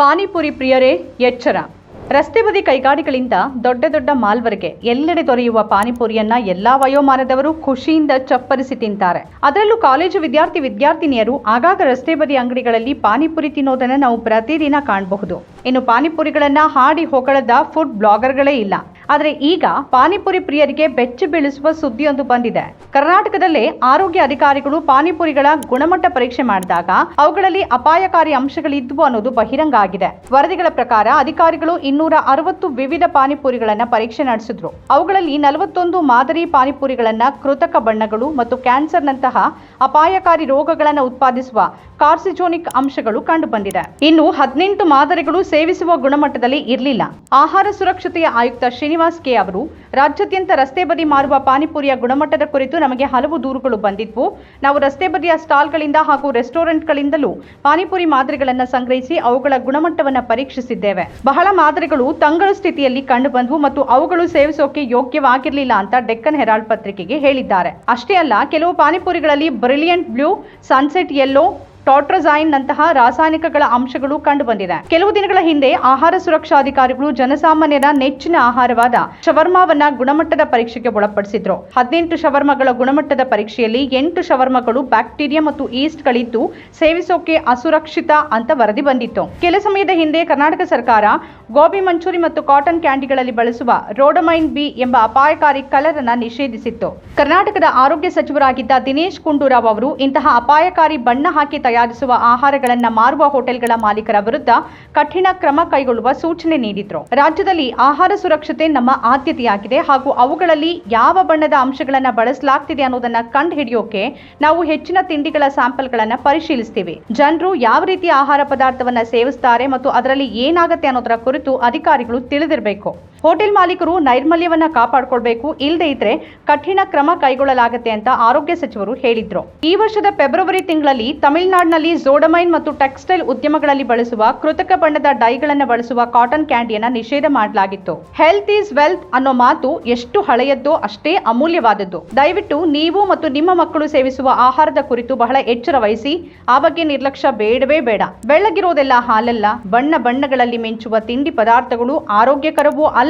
ಪಾನಿಪುರಿ ಪ್ರಿಯರೇ, ಎಚ್ಚರ. ರಸ್ತೆ ಬದಿ ಕೈಗಾಡಿಗಳಿಂದ ದೊಡ್ಡ ದೊಡ್ಡ ಮಾಲ್ವರೆಗೆ ಎಲ್ಲೆಡೆ ದೊರೆಯುವ ಪಾನಿಪುರಿಯನ್ನ ಎಲ್ಲಾ ವಯೋಮಾನದವರು ಖುಷಿಯಿಂದ ಚಪ್ಪರಿಸಿ ತಿಂತಾರೆ. ಅದರಲ್ಲೂ ಕಾಲೇಜು ವಿದ್ಯಾರ್ಥಿ ವಿದ್ಯಾರ್ಥಿನಿಯರು ಆಗಾಗ ರಸ್ತೆ ಬದಿ ಅಂಗಡಿಗಳಲ್ಲಿ ಪಾನಿಪುರಿ ತಿನ್ನೋದನ್ನ ನಾವು ಪ್ರತಿದಿನ ಕಾಣಬಹುದು. ಇನ್ನು ಪಾನಿಪುರಿಗಳನ್ನ ಹಾಡಿ ಹೊಗಳದ ಫುಡ್ ಬ್ಲಾಗರ್ಗಳೇ ಇಲ್ಲ. ಆದರೆ ಈಗ ಪಾನಿಪುರಿ ಪ್ರಿಯರಿಗೆ ಬೆಚ್ಚಿ ಬೀಳಿಸುವ ಸುದ್ದಿಯೊಂದು ಬಂದಿದೆ. ಕರ್ನಾಟಕದಲ್ಲೇ ಆರೋಗ್ಯ ಅಧಿಕಾರಿಗಳು ಪಾನಿಪುರಿಗಳ ಗುಣಮಟ್ಟ ಪರೀಕ್ಷೆ ಮಾಡಿದಾಗ ಅವುಗಳಲ್ಲಿ ಅಪಾಯಕಾರಿ ಅಂಶಗಳಿದ್ವು ಅನ್ನೋದು ಬಹಿರಂಗ ಆಗಿದೆ. ವರದಿಗಳ ಪ್ರಕಾರ ಅಧಿಕಾರಿಗಳು ಇನ್ನೂರ ಅರವತ್ತು ವಿವಿಧ ಪಾನಿಪುರಿಗಳನ್ನ ಪರೀಕ್ಷೆ ನಡೆಸಿದ್ರು. ಅವುಗಳಲ್ಲಿ ನಲವತ್ತೊಂದು ಮಾದರಿ ಪಾನಿಪುರಿಗಳನ್ನ ಕೃತಕ ಬಣ್ಣಗಳು ಮತ್ತು ಕ್ಯಾನ್ಸರ್ನಂತಹ ಅಪಾಯಕಾರಿ ರೋಗಗಳನ್ನು ಉತ್ಪಾದಿಸುವ ಕಾರ್ಸಿಜೋನಿಕ್ ಅಂಶಗಳು ಕಂಡುಬಂದಿದೆ ಇನ್ನು ಹದಿನೆಂಟು ಮಾದರಿಗಳು ಸೇವಿಸುವ ಗುಣಮಟ್ಟದಲ್ಲಿ ಇರಲಿಲ್ಲ. ಆಹಾರ ಸುರಕ್ಷತೆಯ ಆಯುಕ್ತ ಶ್ರೀನಿವಾಸ್ ಕೆ ಅವರು, ರಾಜ್ಯಾದ್ಯಂತ ರಸ್ತೆ ಬದಿ ಮಾರುವ ಪಾನಿಪುರಿಯ ಗುಣಮಟ್ಟದ ಕುರಿತು ನಮಗೆ ಹಲವು ದೂರುಗಳು ಬಂದಿದ್ವು. ನಾವು ರಸ್ತೆ ಬದಿಯ ಸ್ಟಾಲ್ಗಳಿಂದ ಹಾಗೂ ರೆಸ್ಟೋರೆಂಟ್ಗಳಿಂದಲೂ ಪಾನಿಪುರಿ ಮಾದರಿಗಳನ್ನು ಸಂಗ್ರಹಿಸಿ ಅವುಗಳ ಗುಣಮಟ್ಟವನ್ನು ಪರೀಕ್ಷಿಸಿದ್ದೇವೆ. ಬಹಳ ಮಾದರಿಗಳು ತಂಗಳ ಸ್ಥಿತಿಯಲ್ಲಿ ಕಂಡುಬಂದವು ಮತ್ತು ಅವುಗಳು ಸೇವಿಸೋಕೆ ಯೋಗ್ಯವಾಗಿರಲಿಲ್ಲ ಅಂತ ಡೆಕ್ಕನ್ ಹೆರಾಲ್ಡ್ ಪತ್ರಿಕೆಗೆ ಹೇಳಿದ್ದಾರೆ. ಅಷ್ಟೇ ಅಲ್ಲ, ಕೆಲವು ಪಾನಿಪುರಿಗಳಲ್ಲಿ brilliant blue, sunset yellow tartrazine ನಂತಹ ರಾಸಾಯನಿಕಗಳ ಅಂಶಗಳು ಕಂಡುಬಂದಿದೆ. ಕೆಲವು ದಿನಗಳ ಹಿಂದೆ ಆಹಾರ ಸುರಕ್ಷಾಧಿಕಾರಿಗಳು ಜನಸಾಮಾನ್ಯರ ನೆಚ್ಚಿನ ಆಹಾರವಾದ ಶವರ್ಮಾವನ್ನ ಗುಣಮಟ್ಟದ ಪರೀಕ್ಷೆಗೆ ಒಳಪಡಿಸಿದ್ರು. ಹದಿನೆಂಟು ಶವರ್ಮಗಳ ಗುಣಮಟ್ಟದ ಪರೀಕ್ಷೆಯಲ್ಲಿ ಎಂಟು ಶವರ್ಮಗಳು ಬ್ಯಾಕ್ಟೀರಿಯಾ ಮತ್ತು ಈಸ್ಟ್ ಗಳಿದ್ದು ಸೇವಿಸೋಕೆ ಅಸುರಕ್ಷಿತ ಅಂತ ವರದಿ ಬಂದಿತ್ತು. ಕೆಲ ಸಮಯದ ಹಿಂದೆ ಕರ್ನಾಟಕ ಸರ್ಕಾರ ಗೋಬಿ ಮಂಚೂರಿ ಮತ್ತು ಕಾಟನ್ ಕ್ಯಾಂಡಿಗಳಲ್ಲಿ ಬಳಸುವ ರೋಡಮೈನ್ ಬಿ ಎಂಬ ಅಪಾಯಕಾರಿ ಕಲರ್ ಅನ್ನ ನಿಷೇಧಿಸಿತ್ತು. ಕರ್ನಾಟಕದ ಆರೋಗ್ಯ ಸಚಿವರಾಗಿದ್ದ ದಿನೇಶ್ ಗುಂಡೂರಾವ್ ಅವರು ಇಂತಹ ಅಪಾಯಕಾರಿ ಬಣ್ಣ ಹಾಕಿ ತಯಾರಿಸುವ ಆಹಾರಗಳನ್ನ ಮಾರುವ ಹೋಟೆಲ್ಗಳ ಮಾಲೀಕರ ವಿರುದ್ಧ ಕಠಿಣ ಕ್ರಮ ಕೈಗೊಳ್ಳುವ ಸೂಚನೆ ನೀಡಿದ್ರು. ರಾಜ್ಯದಲ್ಲಿ ಆಹಾರ ಸುರಕ್ಷತೆ ನಮ್ಮ ಆದ್ಯತೆಯಾಗಿದೆ ಹಾಗೂ ಅವುಗಳಲ್ಲಿ ಯಾವ ಬಣ್ಣದ ಅಂಶಗಳನ್ನ ಬಳಸಲಾಗ್ತಿದೆ ಅನ್ನೋದನ್ನ ಕಂಡುಹಿಡಿಯೋಕೆ ನಾವು ಹೆಚ್ಚಿನ ತಿಂಡಿಗಳ ಸ್ಯಾಂಪಲ್ಗಳನ್ನ ಪರಿಶೀಲಿಸ್ತೇವೆ. ಜನರು ಯಾವ ರೀತಿಯ ಆಹಾರ ಪದಾರ್ಥವನ್ನ ಸೇವಿಸ್ತಾರೆ ಮತ್ತು ಅದರಲ್ಲಿ ಏನಾಗುತ್ತೆ ಅನ್ನೋದರ ಕುರಿತು ಅಧಿಕಾರಿಗಳು ತಿಳಿದಿರಬೇಕು. ಹೋಟೆಲ್ ಮಾಲೀಕರು ನೈರ್ಮಲ್ಯವನ್ನ ಕಾಪಾಡಿಕೊಳ್ಬೇಕು ಇಲ್ಲದೆ ಇದ್ರೆ ಕಠಿಣ ಕ್ರಮ ಕೈಗೊಳ್ಳಲಾಗುತ್ತೆ ಅಂತ ಆರೋಗ್ಯ ಸಚಿವರು ಹೇಳಿದ್ರು. ಈ ವರ್ಷದ ಫೆಬ್ರವರಿ ತಿಂಗಳಲ್ಲಿ ತಮಿಳುನಾಡಿನಲ್ಲಿ ಜೋಡಮೈನ್ ಮತ್ತು ಟೆಕ್ಸ್ಟೈಲ್ ಉದ್ಯಮಗಳಲ್ಲಿ ಬಳಸುವ ಕೃತಕ ಬಣ್ಣದ ಡೈಗಳನ್ನು ಬಳಸುವ ಕಾಟನ್ ಕ್ಯಾಂಡಿಯನ್ನ ನಿಷೇಧ ಮಾಡಲಾಗಿತ್ತು. ಹೆಲ್ತ್ ಈಸ್ ವೆಲ್ತ್ ಅನ್ನೋ ಮಾತು ಎಷ್ಟು ಹಳೆಯದ್ದೋ ಅಷ್ಟೇ ಅಮೂಲ್ಯವಾದದ್ದು. ದಯವಿಟ್ಟು ನೀವು ಮತ್ತು ನಿಮ್ಮ ಮಕ್ಕಳು ಸೇವಿಸುವ ಆಹಾರದ ಕುರಿತು ಬಹಳ ಎಚ್ಚರ ವಹಿಸಿ, ಆ ಬಗ್ಗೆ ನಿರ್ಲಕ್ಷ್ಯ ಬೇಡವೇ ಬೇಡ. ಬೆಳ್ಳಗಿರೋದೆಲ್ಲ ಹಾಲಲ್ಲ, ಬಣ್ಣ ಬಣ್ಣಗಳಲ್ಲಿ ಮಿಂಚುವ ತಿಂಡಿ ಪದಾರ್ಥಗಳು ಆರೋಗ್ಯಕರವೂ ಅಲ್ಲ